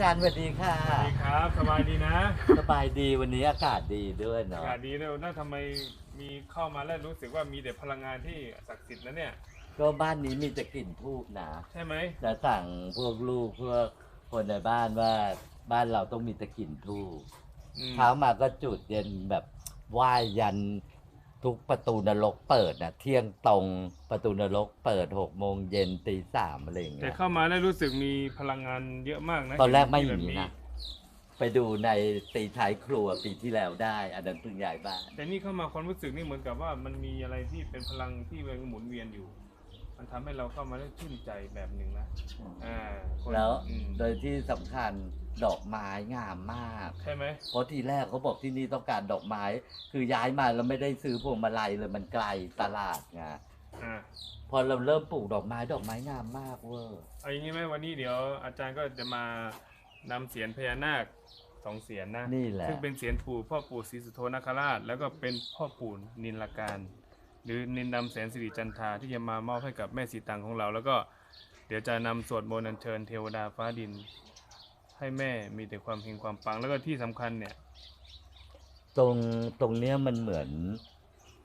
จารย์สวัสดีค่ะ สวัสดีครับสบายดีนะสบายดีวันนี้อากาศดีด้วยอาเนาะ กาศดีเลยน่าทำไมมีเข้ามาแล้วรู้สึกว่ามีแต่พลังงานที่ศักดิ์สิทธิ์นะเนี่ย ก็บ้านนี้มีแต่กลิ่นทูบนะ ใช่ไหมจะสั่งพวกลูกพวกคนในบ้านว่าบ้านเราต้องมีแต่กลิ่นทูบอืมเช้ามาก็จุดเย็นแบบไหว้ยัน ทุกประตูนรกเปิดนะเที่ยงตรงประตูนรกเปิดหกโมงเย็นตีสามอะไรอย่างแต่เงี้ยเข้ามาแล้วรู้สึกมีพลังงานเยอะมากนะตอนแรกไม่เห็มีที่แบบนะไปดูในตีท้ายครัวปีที่แล้วได้ อันนั้นเพิ่งย้ายบ้าน แต่นี่เข้ามาความรู้สึกนี่เหมือนกับว่ามันมีอะไรที่เป็นพลังที่มันหมุนเวียนอยู่ มันทำให้เราเข้ามาได้ชื่นใจแบบหนึ่งนะอ่าคนแล้วอืม โดยที่สำคัญ ดอกไม้งามมาก ใช่ไหมเพราะทีแรกเขาบอกที่นี่ต้องการดอกไม้ คือย้ายมาแล้วไม่ได้ซื้อพวงมาลัยเลยมันไกลตลาดไงอ่าพอเราเริ่มปลูกดอกไม้ดอกไม้งามมากเวอร์เอาอย่างนี้ไหมวันนี้เดี๋ยวอาจารย์ก็จะมานำเสียนพญานาคสองเสียนนะนี่แหละซึ่งเป็นเสียนปู่พ่อปู่ศรีสุโธนาคราช แล้วก็เป็นพ่อปู่นินลการ หรือนินดำแสนสิริจันทราที่จะมามอบให้กับแม่สีตังของเรา แล้วก็เดี๋ยวจะนำสวดมนต์อัญเชิญเทวดาฟ้าดิน ให้แม่มีแต่ความเฮงความปังแล้วก็ที่สำคัญเนี่ย ตรงตรงเนี้ยมันเหมือน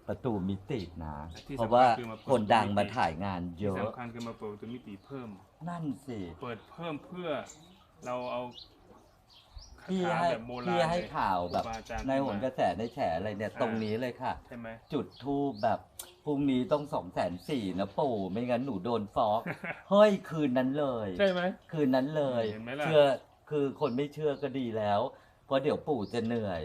ประตูมิตินะ ที่เพราะสำคัญว่าคือมาเปิด คนดังมิติมาถ่ายงานเยที่อะ สำคัญคือมาเปิดประตูมิติเพิ่ม นั่นสิ เปิดเพิ่มเพื่อเราเอาคาพี่ถาให้แบบโบราณพี่ให้เลยข่าวแบบ ครูบาอาจารย์ในหนขึ้กระแสในแฉอะไรเนี่ยอ่าตรงนี้เลยค่ะ ใช่ไหม จุดทูบแบบพรุ่งนี้ต้องสองแสนสี่นะปู่ไม่งั้นหนูโดนฟ้อง เฮ้ยคืนนั้นเลย ใช่ไหม คืนนั้นเลย เห็นไหมล่ะ เชื่อ คือคนไม่เชื่อก็ดีแล้ว เพราะเดี๋ยวปู่จะเหนื่อย